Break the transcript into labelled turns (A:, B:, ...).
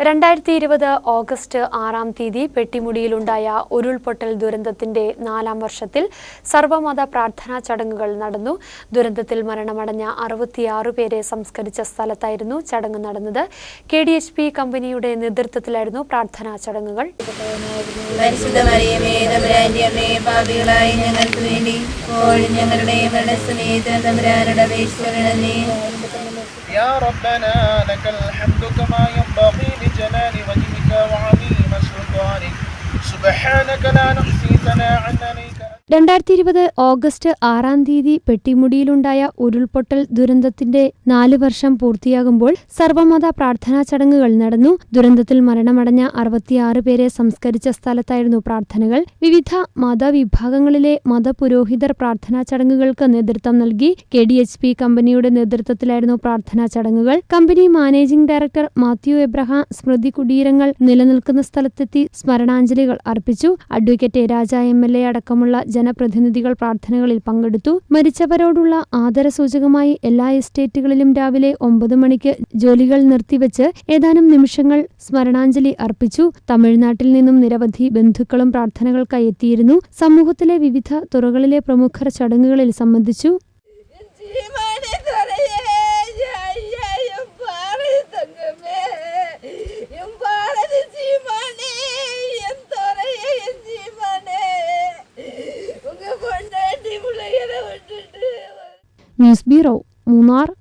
A: രണ്ടായിരത്തി ഇരുപത് ഓഗസ്റ്റ് ആറാം തീയതി പെട്ടിമുടിയിലുണ്ടായ ഉരുൾപൊട്ടൽ ദുരന്തത്തിന്റെ നാലാം വർഷത്തിൽ സർവമത പ്രാർത്ഥനാ ചടങ്ങുകൾ നടന്നു ദുരന്തത്തിൽ മരണമടഞ്ഞ അറുപത്തിയാറ് പേരെ സംസ്കരിച്ച സ്ഥലത്തായിരുന്നു ചടങ്ങ് നടന്നത് കെ ഡി എച്ച് പി കമ്പനിയുടെ നേതൃത്വത്തിലായിരുന്നു പ്രാർത്ഥനാ ചടങ്ങുകൾ
B: പരിശുദ്ധ മറിയമേ തമ്പുരാന്റെ അമ്മേ പാപികളായി ഞങ്ങൾക്ക് വേണ്ടി ഇപ്പോഴും ഞങ്ങളുടെ മരണസമയത്ത് തമ്പുരാനുടെ അപേക്ഷിക്കണമേ
C: يا ربنا لك الحمد كما ينبغي لجلال وجهك وعظيم سلطانك سبحانك لا نحصي ثناء عليك
A: രണ്ടായിരത്തി ഇരുപത് ഓഗസ്റ്റ് ആറാം തീയതി പെട്ടിമുടിയിലുണ്ടായ ഉരുൾപൊട്ടൽ ദുരന്തത്തിന്റെ നാല് വർഷം പൂർത്തിയാകുമ്പോൾ സർവമത പ്രാർത്ഥനാ ചടങ്ങുകൾ നടന്നു. ദുരന്തത്തിൽ മരണമടഞ്ഞ അറുപത്തിയാറ് പേരെ സംസ്കരിച്ച സ്ഥലത്തായിരുന്നു പ്രാർത്ഥനകൾ. വിവിധ മതവിഭാഗങ്ങളിലെ മതപുരോഹിതർ പ്രാർത്ഥനാ ചടങ്ങുകൾക്ക് നേതൃത്വം നൽകി. കെ ഡി എച്ച് പി കമ്പനിയുടെ നേതൃത്വത്തിലായിരുന്നു പ്രാർത്ഥനാ ചടങ്ങുകൾ. Company managing director Mathew Abraham സ്മൃതി കുടീരങ്ങൾ നിലനിൽക്കുന്ന സ്ഥലത്തെത്തി സ്മരണാഞ്ജലികൾ അർപ്പിച്ചു. Advocate Raja M L A അടക്കമുള്ള ജനപ്രതിനിധികൾ പ്രാർത്ഥനകളിൽ പങ്കെടുത്തു. മരിച്ചവരോടുള്ള ആദരസൂചകമായി എല്ലാ എസ്റ്റേറ്റുകളിലും രാവിലെ ഒമ്പത് മണിക്ക് ജോലികൾ നിർത്തിവെച്ച് ഏതാനും നിമിഷങ്ങൾ സ്മരണാഞ്ജലി അർപ്പിച്ചു. തമിഴ്നാട്ടിൽ നിന്നും നിരവധി ബന്ധുക്കളും പ്രാർത്ഥനകൾക്കായി എത്തിയിരുന്നു. സമൂഹത്തിലെ വിവിധ തുറകളിലെ പ്രമുഖർ ചടങ്ങുകളിൽ സംബന്ധിച്ചു. не избирал Мунар